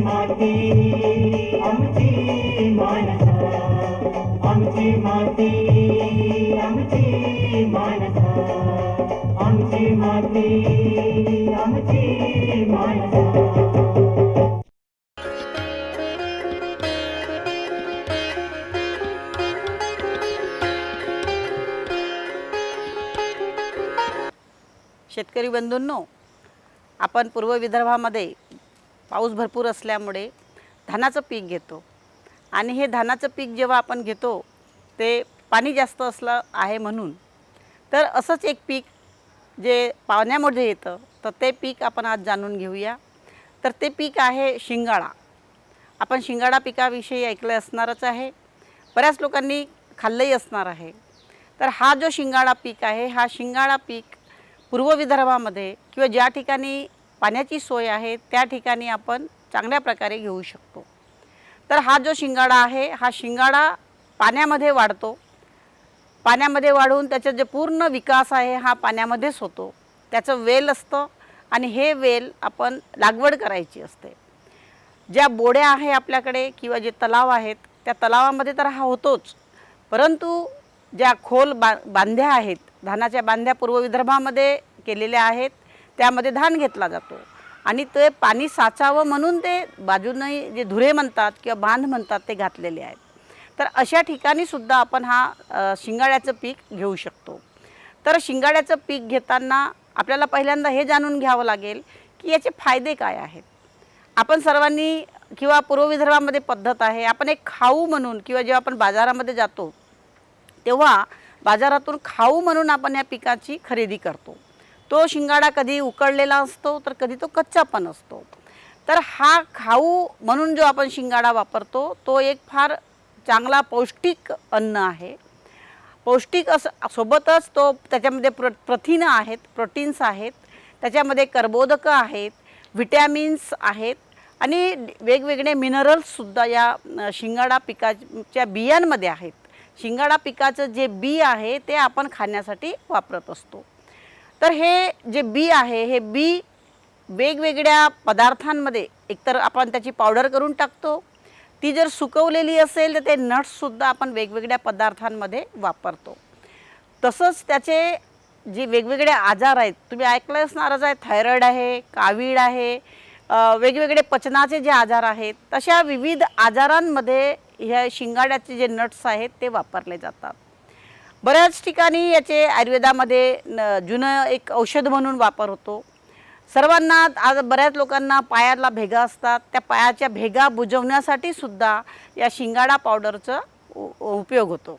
माती आमची मानसा. आमची माती आमची मानसा. आमची माती आमची मानसा. शेतकरी बंधूंनो आपण पूर्व विदर्भामध्ये पाऊस भरपूर असल्यामुळे धानाचं पीक घेतो. आणि हे धानाचं पीक जेव्हा आपण घेतो ते पाणी जास्त असलं आहे म्हणून. तर असंच एक पीक जे पाण्यामध्ये येतं तर ते पीक आपण आज जाणून घेऊया. तर ते पीक आहे शिंगाडा. आपण शिंगाडा पिकाविषयी ऐकलं असणारच आहे. बऱ्याच लोकांनी खाल्लंही असणार आहे. तर हा जो शिंगाडा पीक आहे हा शिंगाडा पीक पूर्व विदर्भामध्ये किंवा ज्या ठिकाणी पाण्याची सोय आहे त्या ठिकाणी आपण चांगल्या प्रकारे घेऊ शकतो. तर हा जो शिंगाडा आहे हा शिंगाडा पाण्यामध्ये वाढतो. पाण्यामध्ये वाढून त्याचा जे पूर्ण विकास आहे हा पाण्यामध्येच होतो. त्याचं वेल असतं आणि हे वेल आपण लागवड करायची असते. ज्या बोड्या आहे आपल्याकडे किंवा जे तलाव आहेत त्या तलावामध्ये तर हा होतोच. परंतु ज्या खोल बा बांध्या आहेत धानाच्या बांध्या पूर्व विदर्भामध्ये केलेल्या आहेत त्यामध्ये धान घेतला जातो. आणि ते पाणी साचावं म्हणून ते बाजूने जे धुरे म्हणतात किंवा बांध म्हणतात ते घातलेले आहेत. तर अशा ठिकाणी सुद्धा आपण हा शिंगाड्याचं पीक घेऊ शकतो. तर शिंगाड्याचं पीक घेताना आपल्याला पहिल्यांदा हे जाणून घ्यावं लागेल की याचे फायदे काय आहेत. आपण सर्वांनी किंवा पूर्व विदर्भामध्ये पद्धत आहे आपण एक खाऊ म्हणून किंवा जेव्हा आपण बाजारामध्ये जातो तेव्हा बाजारातून खाऊ म्हणून आपण या पिकाची खरेदी करतो. तो शिंगाडा कधी उकडलेला असतो तर कधी तो कच्चा पण असतो. तर हा खाऊ म्हणून जो आपण शिंगाडा वापरतो तो एक फार चांगला पौष्टिक अन्न आहे. पौष्टिक अस सोबतच तो त्याच्यामध्ये प्र प्रथिनं आहेत प्रोटीन्स आहेत त्याच्यामध्ये कर्बोदकं आहेत व्हिटॅमिन्स आहेत आणि वेगवेगळे मिनरल्ससुद्धा या शिंगाडा पिकाच्या बियांमध्ये आहेत. शिंगाडा पिकाचं जे बी आहे ते आपण खाण्यासाठी वापरत असतो. तर हे जे बी आहे हे बी वेगवेगळ्या पदार्थांमध्ये एकतर आपण त्याची पावडर करून टाकतो. ती जर सुकवलेली असेल तर ते नट्ससुद्धा आपण वेगवेगळ्या पदार्थांमध्ये वापरतो. तसंच त्याचे जे वेगवेगळे आजार आहेत तुम्ही ऐकलं असणारच आहे थायरॉईड आहे कावीळ आहे वेगवेगळे पचनाचे जे आजार आहेत तशा विविध आजारांमध्ये ह्या शिंगाड्याचे जे नट्स आहेत ते वापरले जातात. बऱ्याच ठिकाणी याचे आयुर्वेदामध्ये न जुनं एक औषध म्हणून वापर होतो. सर्वांना आज बऱ्याच लोकांना पायाला भेगा असतात. त्या पायाच्या भेगा बुजवण्यासाठी सुद्धा या शिंगाडा पावडरचा उ- उपयोग होतो.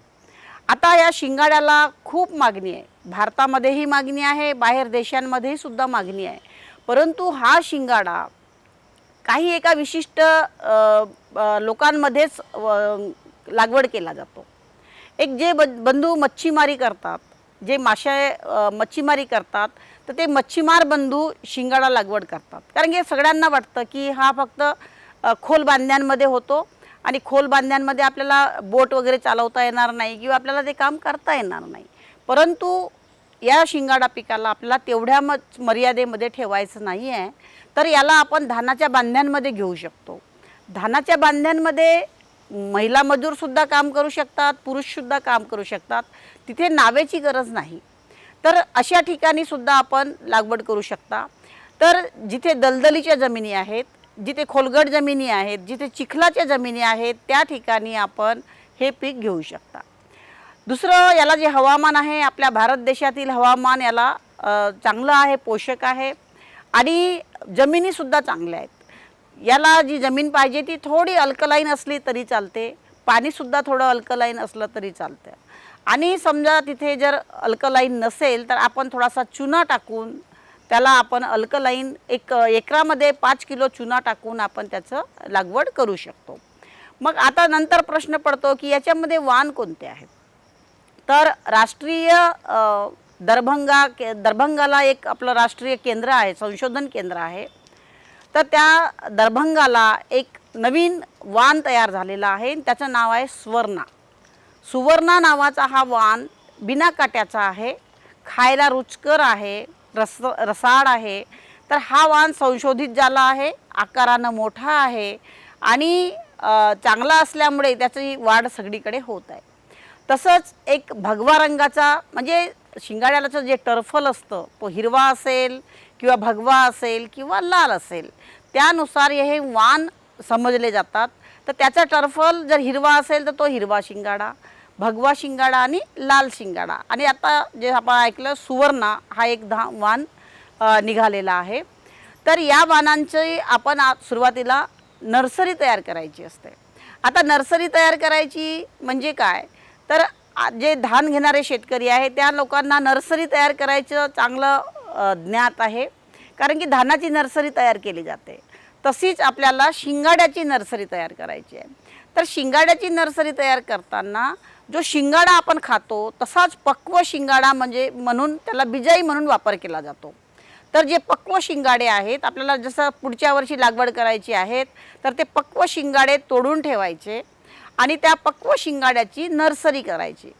आता या शिंगाड्याला खूप मागणी आहे. भारतामध्येही मागणी आहे बाहेर देशांमध्येही सुद्धा मागणी आहे. परंतु हा शिंगाडा काही एका विशिष्ट लोकांमध्येच लागवड केला जातो. एक जे ब बंधू मच्छीमारी करतात जे मासे मच्छीमारी करतात तर ते मच्छीमार बंधू शिंगाडा लागवड करतात. कारण की सगळ्यांना वाटतं की हा फक्त खोल बांध्यांमध्ये होतो आणि खोल बांध्यांमध्ये आपल्याला बोट वगैरे चालवता येणार नाही किंवा आपल्याला ते काम करता येणार नाही. परंतु या शिंगाडा पिकाला आपल्याला तेवढ्या म मर्यादेमध्ये ठेवायचं नाही आहे तर याला आपण धानाच्या बांध्यांमध्ये घेऊ शकतो. धानाच्या बांध्यांमध्ये महिला मजूरसुद्धा काम करू शकतात पुरुषसुद्धा काम करू शकतात. तिथे नावेची गरज नाही. तर अशा ठिकाणीसुद्धा आपण लागवड करू शकता. तर जिथे दलदलीच्या जमिनी आहेत जिथे खोलगट जमिनी आहेत जिथे चिखलाच्या जमिनी आहेत त्या ठिकाणी आपण हे पीक घेऊ शकता. दुसरं याला जे हवामान आहे आपल्या भारत देशातील हवामान याला चांगलं आहे पोषक आहे. आणि जमिनीसुद्धा चांगल्या आहेत. याला जी जमीन पाहिजे ती थोडी अल्कलाईन असली तरी चालते. पाणीसुद्धा थोडं अल्कलाईन असलं तरी चालतं. आणि समजा तिथे जर अल्कलाईन नसेल तर आपण थोडासा चुना टाकून त्याला आपण अल्कलाईन एक एकरामध्ये पाच किलो चुना टाकून आपण त्याचं लागवड करू शकतो. मग आता नंतर प्रश्न पडतो की याच्यामध्ये वाण कोणते आहेत? तर राष्ट्रीय दरभंगा के दरभंगाला एक आपलं राष्ट्रीय केंद्र आहे संशोधन केंद्र आहे. तर त्या दरभंगाला एक नवीन वाण तयार झालेला आहे. त्याचं नाव आहे स्वर्णा. सुवर्णा नावाचा हा वाण बिना काट्याचा आहे. खायला रुचकर आहे रस रसाळ आहे. तर हा वाण संशोधित झाला आहे आकारानं मोठा आहे आणि चांगला असल्यामुळे त्याची वाढ सगळीकडे होत आहे. तसंच एक भगवा रंगाचा म्हणजे शिंगाड्याचं जे टर्फल असतं तो हिरवा असेल किंवा भगवा असेल किंवा लाल असेल त्यानुसार हे वाण समजले जातात. तर त्याचा टर्फल जर हिरवा असेल तर तो हिरवा शिंगाडा भगवा शिंगाडा आणि लाल शिंगाडा. आणि आता जे आपण ऐकलं सुवर्णा हा एक धा वाण निघालेला आहे. तर या वाणांची आपण सुरुवातीला नर्सरी तयार करायची असते. आता नर्सरी तयार करायची म्हणजे काय? तर जे धान घेणारे शेतकरी आहे त्या लोकांना नर्सरी तयार करायचं चांगलं ज्ञात आहे. कारण की धानाची नर्सरी तयार केली जाते. तशीच आपल्याला शिंगाड्याची नर्सरी तयार करायची आहे. तर शिंगाड्याची नर्सरी तयार करताना जो शिंगाडा आपण खातो तसाच पक्व शिंगाडा म्हणजे म्हणून त्याला बिजाई म्हणून वापर केला जातो. तर जे पक्व शिंगाडे आहेत आपल्याला जसं पुढच्या वर्षी लागवड करायची आहेत तर ते पक्व शिंगाडे तोडून ठेवायचे आणि त्या पक्व शिंगाड्याची नर्सरी करायची.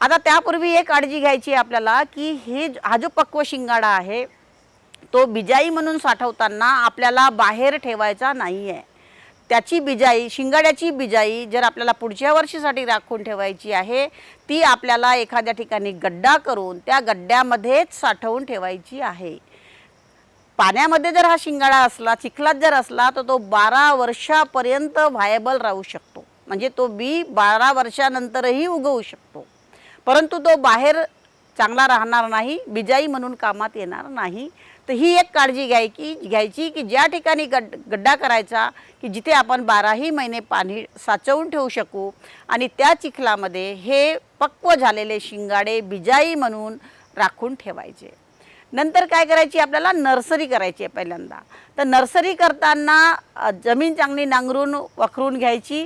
आता त्यापूर्वी एक काळजी घ्यायची आहे आपल्याला की हे ज- हा जो पक्व शिंगाडा आहे तो बिजाई म्हणून साठवताना आपल्याला बाहेर ठेवायचा नाही आहे त्याची बिजाई शिंगाड्याची बिजाई जर आपल्याला पुढच्या वर्षीसाठी राखून ठेवायची आहे ती आपल्याला एखाद्या ठिकाणी गड्डा करून त्या गड्ड्यामध्येच साठवून ठेवायची आहे. पाण्यामध्ये जर हा शिंगाडा असला चिखलात जर असला तर तो बारा वर्षापर्यंत व्हायबल राहू शकतो. म्हणजे तो बी बारा वर्षानंतरही उगवू शकतो. परंतु तो बाहेर चांगला राहणार नाही बिजाई म्हणून कामात येणार नाही. तर ही एक काळजी घ्यायची घ्यायची की ज्या ठिकाणी गड गड्डा करायचा की जिथे आपण बाराही महिने पाणी साचवून ठेवू शकू आणि त्या चिखलामध्ये हे पक्व झालेले शिंगाडे बिजाई म्हणून राखून ठेवायचे. नंतर काय करायची आपल्याला? नर्सरी करायची आहे पहिल्यांदा. तर नर्सरी करताना जमीन चांगली नांगरून वखरून घ्यायची.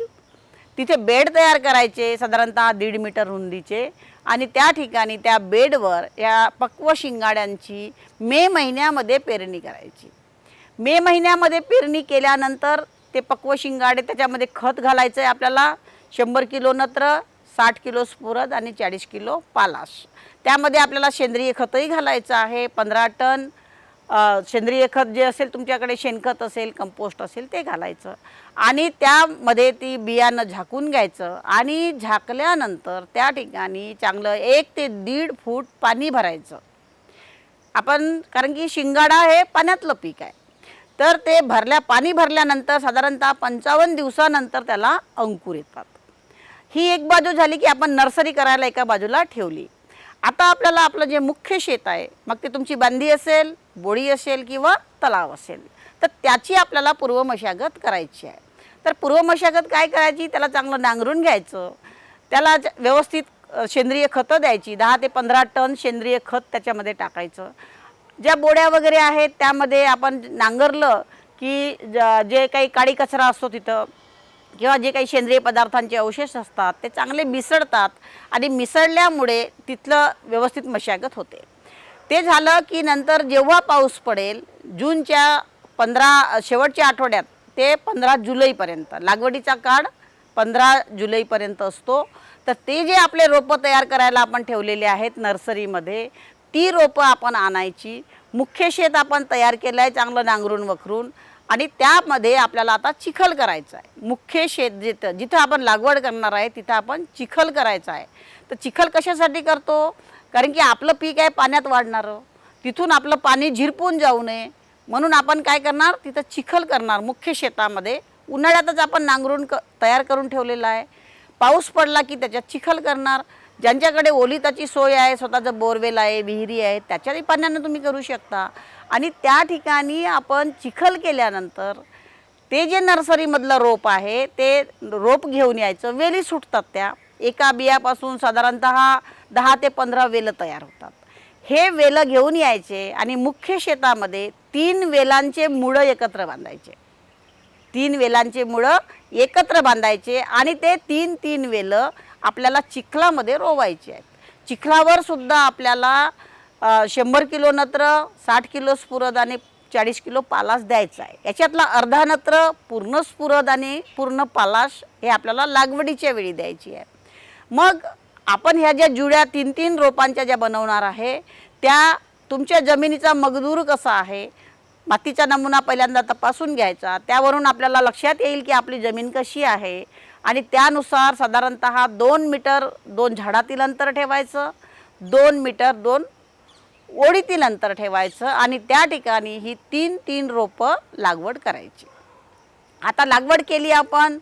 तिथे बेड तयार करायचे साधारणतः दीड मीटर रुंदीचे. आणि त्या ठिकाणी त्या बेडवर या पक्व शिंगाड्यांची मे महिन्यामध्ये पेरणी करायची. मे महिन्यामध्ये पेरणी केल्यानंतर ते पक्व शिंगाडे त्याच्यामध्ये खत घालायचं आहे आपल्याला शंभर किलो नत्र साठ किलो स्फुरद आणि चाळीस किलो पालाश. त्यामध्ये आपल्याला सेंद्रिय खतही घालायचं आहे पंधरा टन सेंद्रिय खत जे असेल तुमच्याकडे शेणखत असेल कंपोस्ट असेल ते घालायचं. आणि त्यामध्ये ती बियाणं झाकून घ्यायचं आणि झाकल्यानंतर त्या ठिकाणी चांगलं एक ते दीड फूट पाणी भरायचं. आपण कारण की शिंगाडा हे पाण्यातलं पीक आहे. तर ते भरल्या पाणी भरल्यानंतर साधारणतः पंचावन्न दिवसानंतर त्याला अंकुर येतात. ही एक बाजू झाली की आपण नर्सरी करायला एका बाजूला ठेवली. आता आपल्याला आपलं जे मुख्य शेत आहे मग ते तुमची बांधी असेल बोळी असेल किंवा तलाव असेल तर त्याची आपल्याला पूर्व मशागत करायची आहे. तर पूर्व मशागत काय करायची? त्याला चांगलं नांगरून घ्यायचं. त्याला ज- व्यवस्थित सेंद्रिय खतं द्यायची. दहा ते पंधरा टन सेंद्रिय खत त्याच्यामध्ये टाकायचं. ज्या बोड्या वगैरे आहेत त्यामध्ये आपण नांगरलं की ज- जे काही काळी कचरा असतो तिथं किंवा जे काही सेंद्रिय पदार्थांचे अवशेष असतात ते चांगले मिसळतात आणि मिसळल्यामुळे तिथलं व्यवस्थित मशागत होते. ते झालं की नंतर जेव्हा पाऊस पडेल जूनच्या पंधरा शेवटच्या आठवड्यात ते पंधरा जुलैपर्यंत लागवडीचा काळ पंधरा जुलैपर्यंत असतो. तर ते जे आपले रोपं तयार करायला आपण ठेवलेले आहेत नर्सरीमध्ये ती रोपं आपण आणायची. मुख्य शेत आपण तयार केलं आहे चांगलं नांगरून वखरून आणि त्यामध्ये आपल्याला आता चिखल करायचं आहे. मुख्य शेत जिथं जिथं आपण लागवड करणार आहे तिथं आपण चिखल करायचं आहे. तर चिखल कशासाठी करतो? कारण की आपलं पीक आहे पाण्यात वाढणारं. तिथून आपलं पाणी झिरपून जाऊ नये. म्हणून आपण काय करणार? तिथं चिखल करणार. मुख्य शेतामध्ये उन्हाळ्यातच आपण नांगरून क तयार करून ठेवलेलं आहे. पाऊस पडला की त्याच्यात चिखल करणार. ज्यांच्याकडे ओलिताची सोय आहे स्वतःचं बोरवेल आहे विहिरी आहे त्याच्याही पाण्यानं तुम्ही करू शकता. आणि त्या ठिकाणी आपण चिखल केल्यानंतर ते जे नर्सरीमधलं रोप आहे ते रोप घेऊन यायचं. वेली सुटतात त्या. एका बियापासून साधारणत दहा ते पंधरा वेलं तयार होतात. हे वेलं घेऊन यायचे आणि मुख्य शेतामध्ये तीन वेलांचे मुळं एकत्र बांधायचे. तीन वेलांचे मुळं एकत्र बांधायचे आणि ते तीन तीन वेलं आपल्याला चिखलामध्ये रोवायची आहेत. चिखलावर सुद्धा आपल्याला शंभर किलो नत्र साठ किलो स्फुरद आणि चाळीस किलो पालाश द्यायचा आहे. याच्यातला अर्धा नत्र पूर्ण स्फुरद आणि पूर्ण पालाश हे आपल्याला लागवडीच्या वेळी द्यायची आहे. मग आपण ह्या ज्या जुड्या तीन तीन रोपांच्या ज्या बनवणार आहे त्या तुमच्या जमिनीचा मगदूर कसा आहे मातीचा नमुना पहिल्यांदा तपासून घ्यायचा. त्यावरून आपल्याला लक्षात येईल की आपली जमीन कशी आहे. आणि त्यानुसार साधारणत दोन मीटर दोन झाडातील अंतर ठेवायचं दोन मीटर दोन ओळीतील अंतर ठेवायचं आणि त्या ठिकाणी ही तीन तीन रोपं लागवड करायची. आता लागवड केली आपण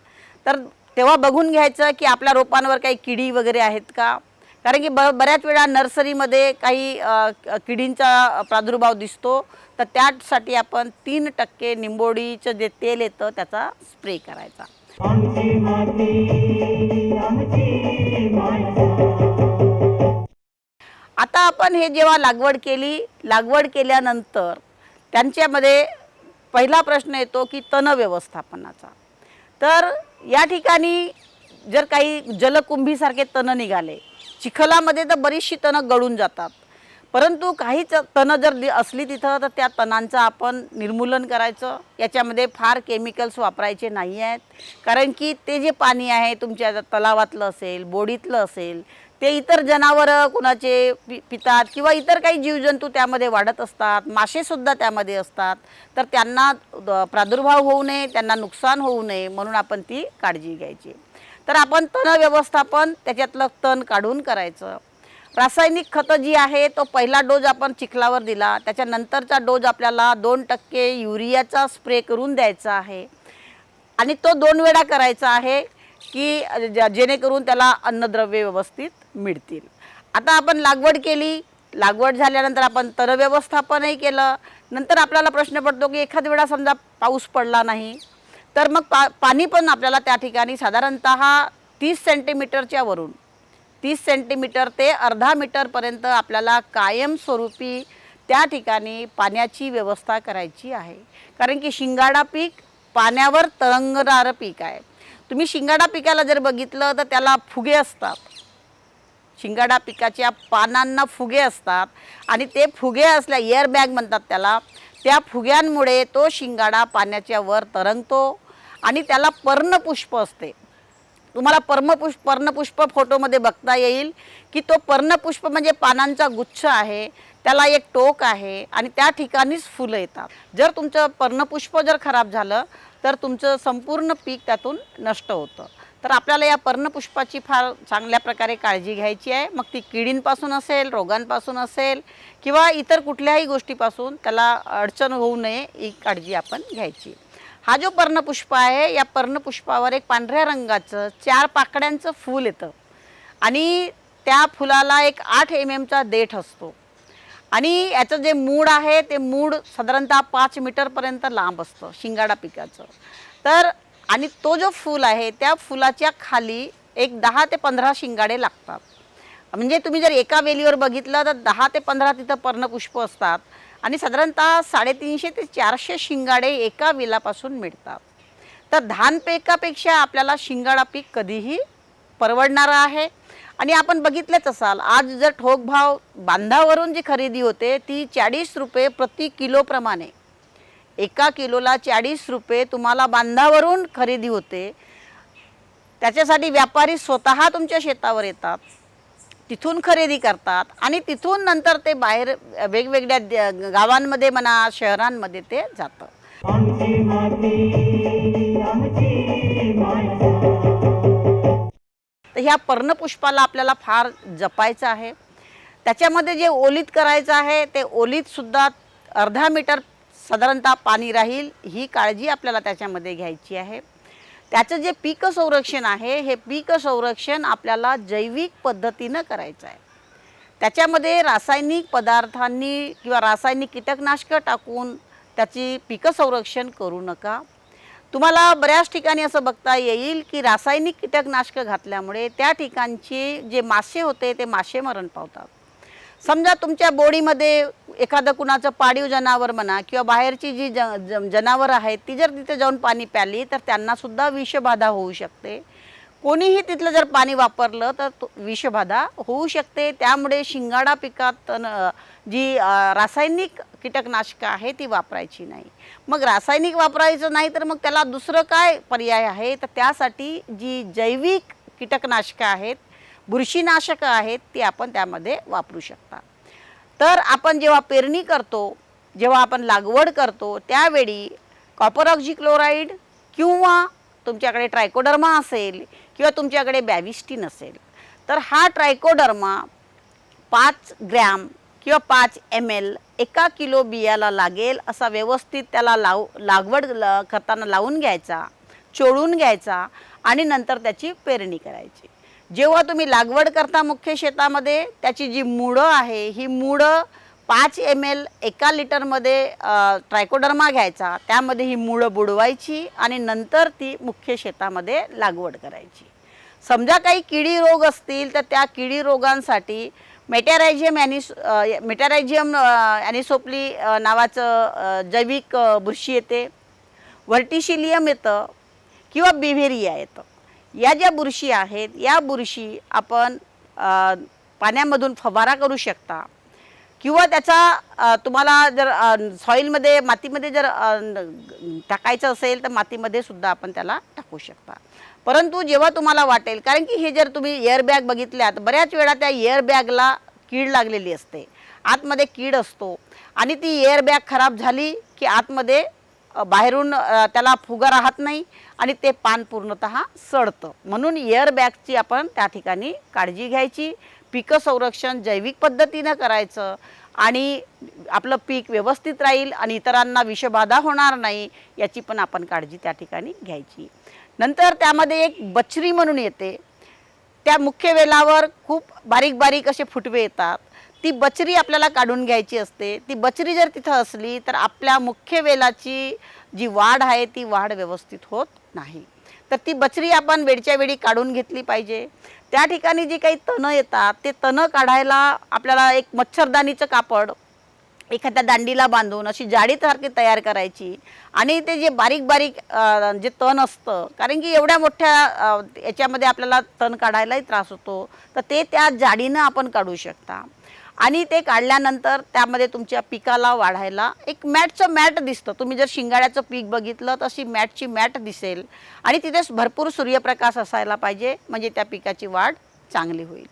तर तेव्हा बघून घ्यायचं की आपल्या रोपांवर काही किडी वगैरे आहेत का? कारण की ब बऱ्याच वेळा नर्सरीमध्ये काही किडींचा प्रादुर्भाव दिसतो तर त्यासाठी आपण तीन टक्के निंबोडीचं जे तेल येतं त्याचा स्प्रे करायचा. आमची माती आमची आता आपण हे जेव्हा लागवड केली लागवड केल्यानंतर त्यांच्यामध्ये पहिला प्रश्न येतो की तण व्यवस्थापनाचा. तर या ठिकाणी जर काही जलकुंभीसारखे तण निघाले चिखलामध्ये तर बरीचशी तणं गळून जातात. परंतु काहीच तणं जर दि- असली तिथं तर त्या तणांचं आपण निर्मूलन करायचं. याच्यामध्ये फार केमिकल्स वापरायचे नाही आहेत. कारण की ते जे पाणी आहे तुमच्या तलावातलं असेल बोडीतलं असेल ते इतर जनावरं कुणाचे पि पितात किंवा इतर काही जीवजंतू त्यामध्ये वाढत असतात मासेसुद्धा त्यामध्ये असतात तर त्यांना द- प्रादुर्भाव होऊ नये त्यांना नुकसान होऊ नये म्हणून आपण ती काळजी घ्यायची. तर आपण तण व्यवस्थापन त्याच्यातलं तण काढून करायचं. रासायनिक खतं जी आहे तो पहिला डोज आपण चिखलावर दिला. त्याच्यानंतरचा डोज आपल्याला दोन टक्के युरियाचा स्प्रे करून द्यायचा आहे. आणि तो दोन वेळा करायचा आहे की ज- जेणेकरून त्याला अन्नद्रव्ये व्यवस्थित मिळतील. आता आपण लागवड केली. लागवड झाल्यानंतर आपण तरव्यवस्थापनही केलं. नंतर आपल्याला प्रश्न पडतो की एखाद वेळा समजा पाऊस पडला नाही तर मग पा पाणी पण आपल्याला त्या ठिकाणी साधारणत तीस सेंटीमीटरच्या वरून तीस सेंटीमीटर ते अर्धा मीटरपर्यंत आपल्याला कायमस्वरूपी त्या ठिकाणी पाण्याची व्यवस्था करायची आहे. कारण की शिंगाडा पीक पाण्यावर तरंगणारं पीक आहे. तुम्ही शिंगाडा पिकाला जर बघितलं तर त्याला फुगे असतात. शिंगाडा पिकाच्या पानांना फुगे असतात आणि ते फुगे असल्या एअर बॅग म्हणतात त्याला त्या फुग्यांमुळे तो शिंगाडा पाण्याच्या वर तरंगतो आणि त्याला पर्णपुष्प असते. तुम्हाला पर्मपुष्प पर्णपुष्प फोटोमध्ये बघता येईल की तो पर्णपुष्प म्हणजे पानांचा गुच्छ आहे त्याला एक टोक आहे आणि त्या ठिकाणीच फुलं येतात. जर तुमचं पर्णपुष्प जर खराब झालं तर तुमचं संपूर्ण पीक त्यातून नष्ट होतं. तर आपल्याला या पर्णपुष्पाची फार चांगल्या प्रकारे काळजी घ्यायची आहे. मग ती किडींपासून असेल रोगांपासून असेल किंवा इतर कुठल्याही गोष्टीपासून त्याला अडचण होऊ नये ही काळजी आपण घ्यायची. हा जो पर्णपुष्प आहे या पर्णपुष्पावर एक पांढऱ्या रंगाचं चार पाकड्यांचं फूल येतं. आणि त्या फुलाला एक आठ एम एमचा देठ असतो. आणि याचं जे मूड आहे ते मूड साधारणतः पाच मीटरपर्यंत लांब असतं शिंगाडा पिकाचं. तर आणि तो जो फूल आहे त्या फुलाच्या खाली एक दहा ते पंधरा शिंगाडे लागतात. म्हणजे तुम्ही जर एका वेलीवर बघितलं तर दहा ते पंधरा तिथं पर्णपुष्प असतात. आणि साधारणतः साडेतीनशे ते चारशे शिंगाडे एका वेलापासून मिळतात. तर धान पिकापेक्षा आपल्याला शिंगाडा पीक कधीही परवडणारं आहे. आणि आपण बघितलंच असाल आज जर ठोक भाव बांधावरून जी खरेदी होते ती चाळीस रुपये प्रति किलोप्रमाणे एका किलोला चाळीस रुपये तुम्हाला बांधावरून खरेदी होते. त्याच्यासाठी व्यापारी स्वतः तुमच्या शेतावर येतात. तिथून खरेदी करतात आणि तिथून नंतर ते बाहेर वेगवेगळ्या गावांमध्ये म्हणा शहरांमध्ये ते जातं. तर ह्या पर्णपुष्पाला आपल्याला फार जपायचं आहे. त्याच्यामध्ये जे ओलीत करायचं आहे ते ओलीतसुद्धा अर्धा मीटर साधारणतः पाणी राहील ही काळजी आपल्याला त्याच्यामध्ये घ्यायची आहे. त्याचं जे पीक संरक्षण आहे हे पीक संरक्षण आपल्याला जैविक पद्धतीनं करायचं आहे. त्याच्यामध्ये रासायनिक पदार्थांनी किंवा रासायनिक कीटकनाशकं टाकून त्याची पीक संरक्षण करू नका. तुम्हाला बऱ्याच ठिकाणी असं बघता येईल की रासायनिक कीटकनाशकं घातल्यामुळे त्या ठिकाणचे जे मासे होते ते मासे मरण पावतात. समजा तुमच्या बोडीमध्ये एखादं कुणाचं पाळीव जनावर म्हणा किंवा बाहेरची जी ज ज- जनावरं आहेत ती जर तिथे जाऊन पाणी प्याली तर त्यांनासुद्धा विषबाधा होऊ शकते. कोणीही तिथलं जर पाणी वापरलं तर तो- विषबाधा होऊ शकते. त्यामुळे शिंगाडा पिकात न- जी रासायनिक कीटकनाशकं आहे ती वापरायची नाही. मग रासायनिक वापरायचं नाही तर मग त्याला दुसरं काय पर्याय आहे? तर त्यासाठी जी जैविक कीटकनाशकं आहेत बुरशीनाशकं आहेत ती आपण त्यामध्ये वापरू शकता. तर आपण जेव्हा पेरणी करतो जेव्हा आपण लागवड करतो त्यावेळी कॉपर ऑक्झिक्लोराईड किंवा तुमच्याकडे ट्रायकोडर्मा असेल किंवा तुमच्याकडे बॅविस्टीन असेल तर हा ट्रायकोडर्मा पाच ग्रॅम किंवा पाच एम एल एका किलो बियाला लागेल असा व्यवस्थित त्याला लाव लागवड ल करताना लावून घ्यायचा चोळून घ्यायचा आणि नंतर त्याची पेरणी करायची. जेव्हा तुम्ही लागवड करता मुख्य शेतामध्ये त्याची जी मुळं आहे ही मुळं पाच एम एल एका लिटरमध्ये ट्रायकोडर्मा घ्यायचा. त्यामध्ये ही मुळं बुडवायची आणि नंतर ती मुख्य शेतामध्ये लागवड करायची. समजा काही किडी रोग असतील तर त्या किडी रोगांसाठी मेटॅरायझियम ॲनिस मेटॅरायझियम ॲनिसोप्ली नावाचं जैविक बुरशी येते. व्हर्टिशिलियम येतं किंवा बिव्हेरिया येतं. या ज्या बुरशी आहेत या बुरशी आपण पाण्यामधून फवारा करू शकता. किंवा त्याचा तुम्हाला जर सॉईलमध्ये मातीमध्ये जर टाकायचं असेल तर मातीमध्ये सुद्धा आपण त्याला टाकू शकता. परंतु जेव्हा तुम्हाला वाटेल कारण की हे जर तुम्ही एअरबॅग बघितल्यात बऱ्याच वेळा त्या एअरबॅगला कीड लागलेली असते. आतमध्ये कीड असतो. आणि ती एअरबॅग खराब झाली की आतमध्ये बाहेरून त्याला फुगा राहत नाही आणि ते पान पूर्णतः सडतं. म्हणून एअरबॅगची आपण त्या ठिकाणी काळजी घ्यायची. पिकं संरक्षण जैविक पद्धतीनं करायचं आणि आपलं पीक व्यवस्थित राहील आणि इतरांना विषबाधा होणार नाही याची पण आपण काळजी त्या ठिकाणी घ्यायची. नंतर त्यामध्ये एक बचरी म्हणून येते. त्या मुख्य वेलावर खूप बारीक बारीक असे फुटवे येतात. ती बचरी आपल्याला काढून घ्यायची असते. ती बचरी जर तिथं असली तर आपल्या मुख्य वेलाची जी वाढ आहे ती वाढ व्यवस्थित होत नाही. तर ती बचरी आपण वेळच्या वेळी काढून घेतली पाहिजे. त्या ठिकाणी जी काही तणं येतात ते तणं काढायला आपल्याला एक मच्छरदाणीचं कापड एखाद्या दांडीला बांधून अशी जाडीसारखी तयार करायची. आणि ते जे बारीक बारीक जे तण असतं कारण की एवढ्या मोठ्या याच्यामध्ये आपल्याला तण काढायलाही त्रास होतो तर ते त्या जाडीनं आपण काढू शकता. आणि ते काढल्यानंतर त्यामध्ये तुमच्या पिकाला वाढायला एक मॅटचं मॅट दिसतं. तुम्ही जर शिंगाड्याचं पीक बघितलं तर अशी मॅटची मॅट दिसेल. आणि तिथे भरपूर सूर्यप्रकाश असायला पाहिजे म्हणजे त्या पिकाची वाढ चांगली होईल.